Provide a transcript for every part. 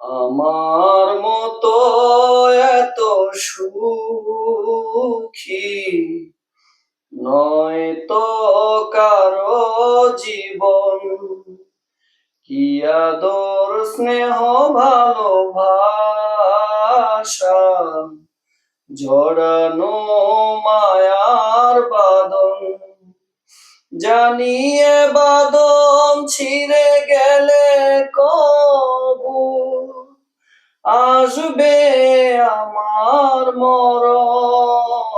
আমার মতো এত সুখী নয় তো কারও জীবন। কি আদর, স্নেহ, ভালোবাসা জড়ানো মায়ার বাদন জানিয়ে বাদন ছিঁড়ে গেলে কবু আসবে আমার মরণ।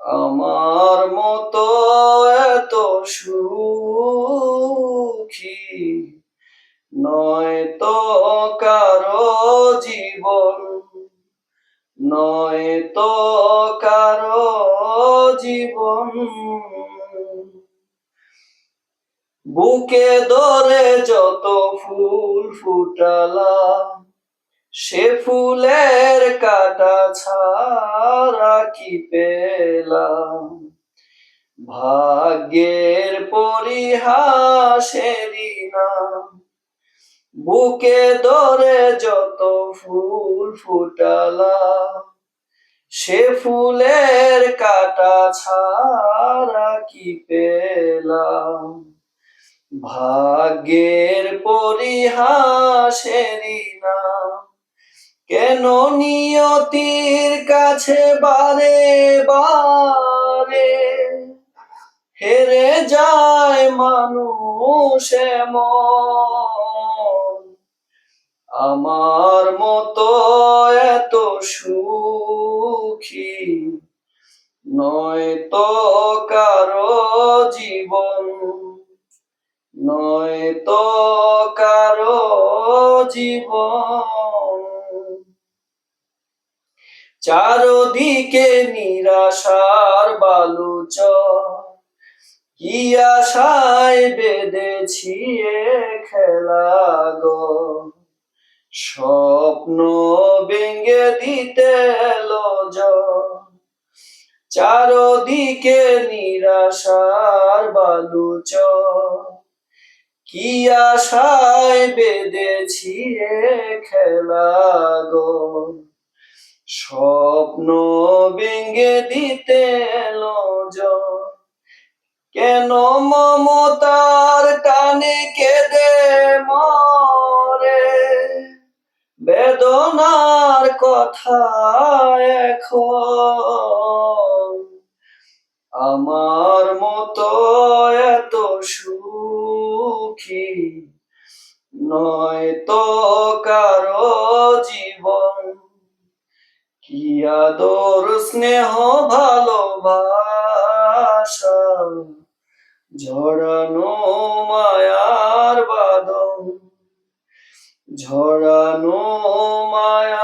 আমার মতো এত সুখী নয় তো কারও জীবন, নয় তো কারও জীবন। বুকে ধরে যত ফুল ফুটালাম, সে ফুলের কাটা ছাড়া কি পেলাম? ভাগ্যের পরিহাসেরই নাম, বুকে ধরে যত ফুল ফুটালাম, সে ফুলের কাটা ছাড়া কি পেলাম? ভাগ্যের পরিহাসেরই নাম। কেন নিয়তির কাছে বারে বারে হেরে যায় মানুষ আমার মতো এত সুখী নয় তো কারও জীবন নয় তো কারও জীবন চারদিকে নিরাশার বালুচ কি আশায় বেঁধেছি খেলা গো স্বপ্ন ভেঙে দিতে ঝড়। চারদিকে নিরাশার বালুচ কি আশায় বেঁধেছি খেলা গো? স্বপ্ন ভেঙে দিতে ঝড়। কেন মমতার টানে কেঁদে মরে? বেদনার কথা এখন। আমার সুখী নয় তো কারও জীবন। কি আদর স্নেহ ভালোবাসা। ঝরানো মায়ার বাদন। ঝরানো মায়া